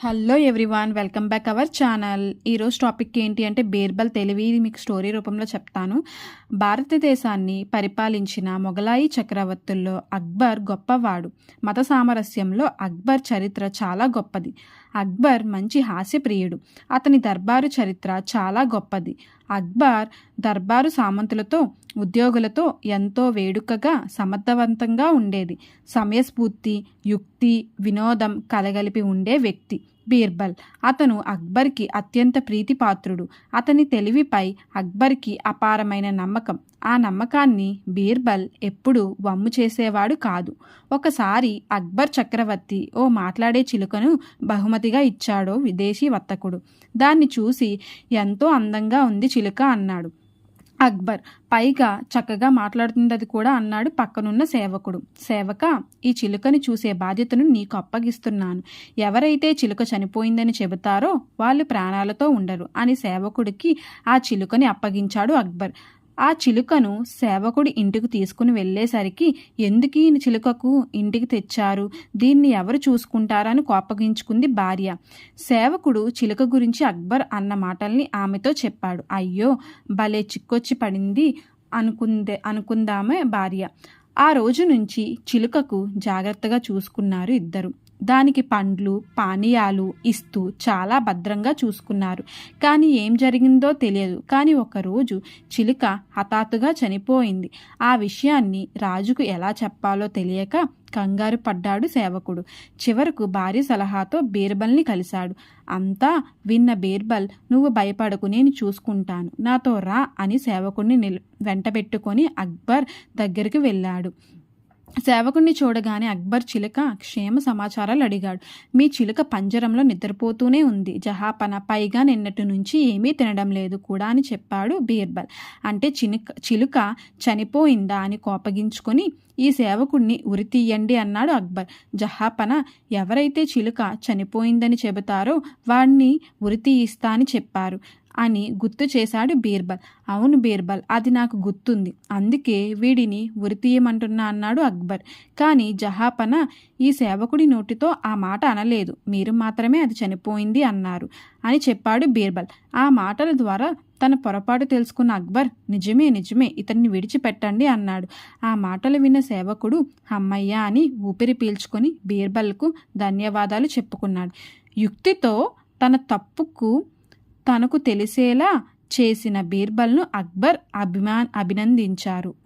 Hello everyone welcome back our channel ఈరోజు topic ఏంటి అంటే బీర్బల్ తెలివి. ఇది మీకు స్టోరీ రూపంలో చెప్తాను. భారతదేశాన్ని పరిపాలించిన మొఘలాయి చక్రవర్తుల్లో అక్బర్ గొప్పవాడు. మత సామరస్యంలో అక్బర్ చరిత్ర చాలా గొప్పది. అక్బర్ మంచి హాస్యప్రియుడు. అతని దర్బారు చరిత్ర చాలా గొప్పది. అక్బర్ దర్బారు సామంతులతో ఉద్యోగులతో ఎంతో వేడుకగా సమర్థవంతంగా ఉండేది. సమయస్ఫూర్తి యుక్తి వినోదం కలగలిపి ఉండే వ్యక్తి బీర్బల్. అతను అక్బర్కి అత్యంత ప్రీతిపాత్రుడు. అతని తెలివిపై అక్బర్కి అపారమైన నమ్మకం. ఆ నమ్మకాన్ని బీర్బల్ ఎప్పుడూ వమ్ము చేసేవాడు కాదు. ఒకసారి అక్బర్ చక్రవర్తి ఓ మాట్లాడే చిలుకను బహుమతిగా ఇచ్చాడో విదేశీ వర్తకుడు. దాన్ని చూసి ఎంతో అందంగా ఉంది చిలుక అన్నాడు. అక్బర్ పైగా చక్కగా మాట్లాడుతున్నది కూడా అన్నాడు పక్కనున్న సేవకుడు. సేవక ఈ చిలుకని చూసే బాధ్యతను నీకు అప్పగిస్తున్నాను. ఎవరైతే చిలుక చనిపోయిందని చెబుతారో వాళ్ళు ప్రాణాలతో ఉండరు అని సేవకుడికి ఆ చిలుకని అప్పగించాడు అక్బర్. ఆ చిలుకను సేవకుడి ఇంటికి తీసుకుని వెళ్ళేసరికి ఎందుకు ఈ చిలుకకు ఇంటికి తెచ్చారు? దీన్ని ఎవరు చూసుకుంటారని కోపగించుకుంది భార్య. సేవకుడు చిలుక గురించి అక్బర్ అన్న మాటల్ని ఆమెతో చెప్పాడు. అయ్యో భలే చిక్కొచ్చి పడింది అనుకుందే అనుకుందామే భార్య. ఆ రోజు నుంచి చిలుకకు జాగ్రత్తగా చూసుకున్నారు ఇద్దరు. దానికి పండ్లు పానీయాలు ఇస్తూ చాలా భద్రంగా చూసుకున్నారు. కానీ ఏం జరిగిందో తెలియదు. కానీ ఒకరోజు చిలుక హఠాత్తుగా చనిపోయింది. ఆ విషయాన్ని రాజుకు ఎలా చెప్పాలో తెలియక కంగారు పడ్డాడు సేవకుడు. చివరకు భార్య సలహాతో బీర్బల్ని కలిశాడు. అంతా విన్న బీర్బల్ నువ్వు భయపడకు నేను చూసుకుంటాను. నాతో రా అని సేవకుడిని నిల్ వెంటబెట్టుకొని అక్బర్ దగ్గరికి వెళ్ళాడు. సేవకుణ్ణి చూడగానే అక్బర్ చిలుక క్షేమ సమాచారాలు అడిగాడు. మీ చిలుక పంజరంలో నిద్రపోతూనే ఉంది. జహాపన పైగా నిన్నటి నుంచి ఏమీ తినడం లేదు కూడా అని చెప్పాడు బీర్బల్. అంటే చినుక చిలుక చనిపోయిందా అని కోపగించుకొని ఈ సేవకుణ్ణి ఉరి తీయండి అన్నాడు అక్బర్. జహాపన ఎవరైతే చిలుక చనిపోయిందని చెబుతారో వాడిని ఉరి తీయిస్తా అని చెప్పారు. అని గుర్తు చేశాడు బీర్బల్. అవును బీర్బల్ అది నాకు గుర్తుంది. అందుకే వీడిని ఉరితీయమంటున్నా అన్నాడు అక్బర్. కానీ జహాపన ఈ సేవకుడి నోటితో ఆ మాట అనలేదు. మీరు మాత్రమే అది చనిపోయింది అన్నారు అని చెప్పాడు బీర్బల్. ఆ మాటల ద్వారా తన పొరపాటు తెలుసుకున్న అక్బర్ నిజమే నిజమే ఇతన్ని విడిచిపెట్టండి అన్నాడు. ఆ మాటలు విన్న సేవకుడు అమ్మయ్య అని ఊపిరి పీల్చుకొని బీర్బల్కు ధన్యవాదాలు చెప్పుకున్నాడు. యుక్తితో తన తప్పుకు తనకు తెలిసేలా చేసిన బీర్బల్ను అక్బర్ అభిమా అభినందించారు.